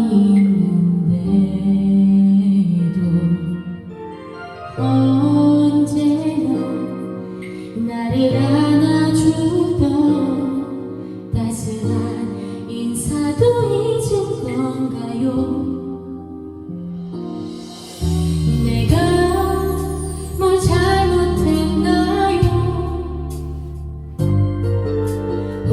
있는데도 언제나 나를 안아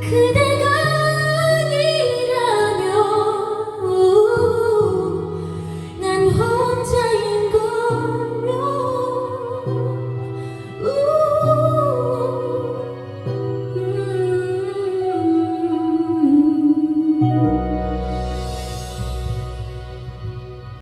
그대